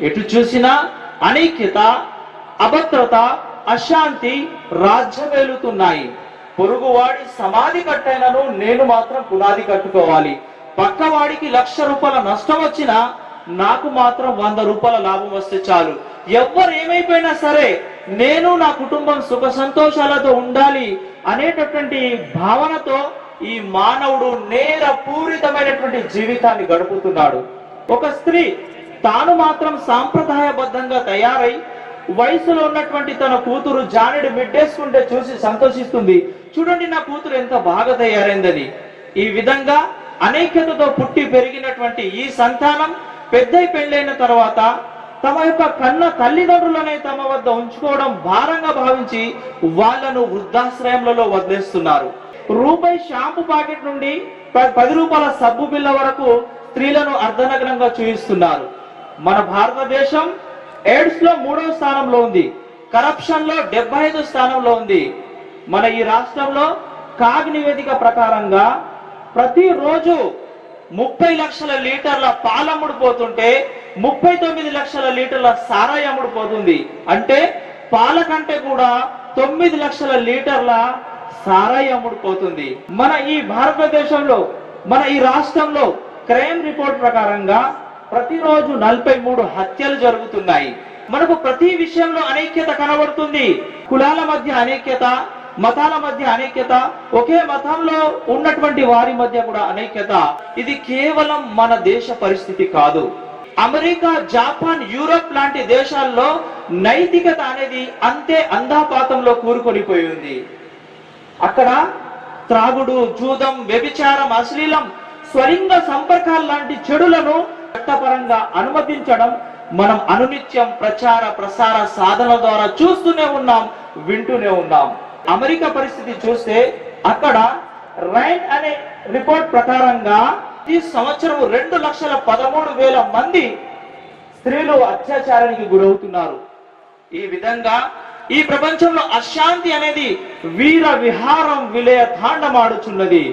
ఎటు చూసినా అనైక్యత అభద్రత అశాంతి రాజ్యమేలుతున్నాయి. పొరుగువాడి సమాధి కట్టైనను నేను మాత్రం పునాది కట్టుకోవాలి. పక్కవాడికి లక్ష రూపాయల నష్టం వచ్చినా నాకు మాత్రం వంద రూపాయల లాభం వస్తే చాలు. ఎవ్వరు ఏమైపోయినా సరే నేను నా కుటుంబం సుఖ సంతోషాలతో ఉండాలి అనేటటువంటి భావనతో ఈ మానవుడు నేర పూరితమైనటువంటి జీవితాన్ని గడుపుతున్నాడు. ఒక స్త్రీ తాను మాత్రం సాంప్రదాయబద్ధంగా తయారై వయసులో ఉన్నటువంటి తన కూతురు జానెడు మిడ్డేసుకుంటే చూసి సంతోషిస్తుంది. చూడండి నా కూతురు ఎంత బాగా తయారైందని. ఈ విధంగా అనేక్యతతో పుట్టి పెరిగినటువంటి ఈ సంతానం పెద్దై పెళ్ళైన తర్వాత తమ యొక్క కన్న తల్లిదండ్రులనే తమ వద్ద ఉంచుకోవడం భారంగా భావించి వాళ్ళను వృద్ధాశ్రయంలో వదిలేస్తున్నారు. రూపాయి షాంపూ ప్యాకెట్ నుండి పది రూపాయల సబ్బు బిల్ల వరకు స్త్రీలను అర్ధనగ్నంగా చూయిస్తున్నారు. మన భారతదేశం ఎయిడ్స్లో మూడవ స్థానంలో ఉంది. కరప్షన్లో డెబ్బై ఐదు స్థానంలో ఉంది. మన ఈ రాష్ట్రంలో కాగ్ నివేదిక ప్రకారంగా ప్రతిరోజు ముప్పై లక్షల లీటర్ల పాలమ్ముడు పోతుంటే ముప్పై తొమ్మిది లక్షల లీటర్ల సారాయి అమ్ముడుపోతుంది. అంటే పాల కంటే కూడా తొమ్మిది లక్షల లీటర్ల సారాయి అమ్ముడుపోతుంది. మన ఈ భారతదేశంలో మన ఈ రాష్ట్రంలో క్రైమ్ రిపోర్ట్ ప్రకారంగా ప్రతిరోజు నలభై మూడు హత్యలు జరుగుతున్నాయి. మనకు ప్రతి విషయంలో అనైక్యత కనబడుతుంది. కులాల మధ్య అనైక్యత మతాల మధ్య అనైక్యత ఒకే మతంలో ఉన్నటువంటి వారి మధ్య కూడా అనైక్యత. ఇది కేవలం మన దేశ పరిస్థితి కాదు. అమెరికా జపాన్ యూరోప్ లాంటి దేశాల్లో నైతికత అనేది అంతే అంధాపాతంలో కూరుకొనిపోయింది. అక్కడ త్రాగుడు జూదం వ్యభిచారం అశ్లీలం స్వలింగ సంపర్కాలు లాంటి చెడులను చట్టపరంగా అనుమతించడం మనం అనునిత్యం ప్రచార ప్రసార సాధన ద్వారా చూస్తూనే ఉన్నాం వింటూనే ఉన్నాం. అమెరికా పరిస్థితి చూస్తే అక్కడ రైన్ అనే రిపోర్ట్ ప్రకారంగా ఈ సంవత్సరం రెండు లక్షల పదమూడు వేల మంది స్త్రీలు అత్యాచారానికి గురవుతున్నారు. ఈ విధంగా ఈ ప్రపంచంలో అశాంతి అనేది వీర విహారం విలయ తాండమాడుచున్నది.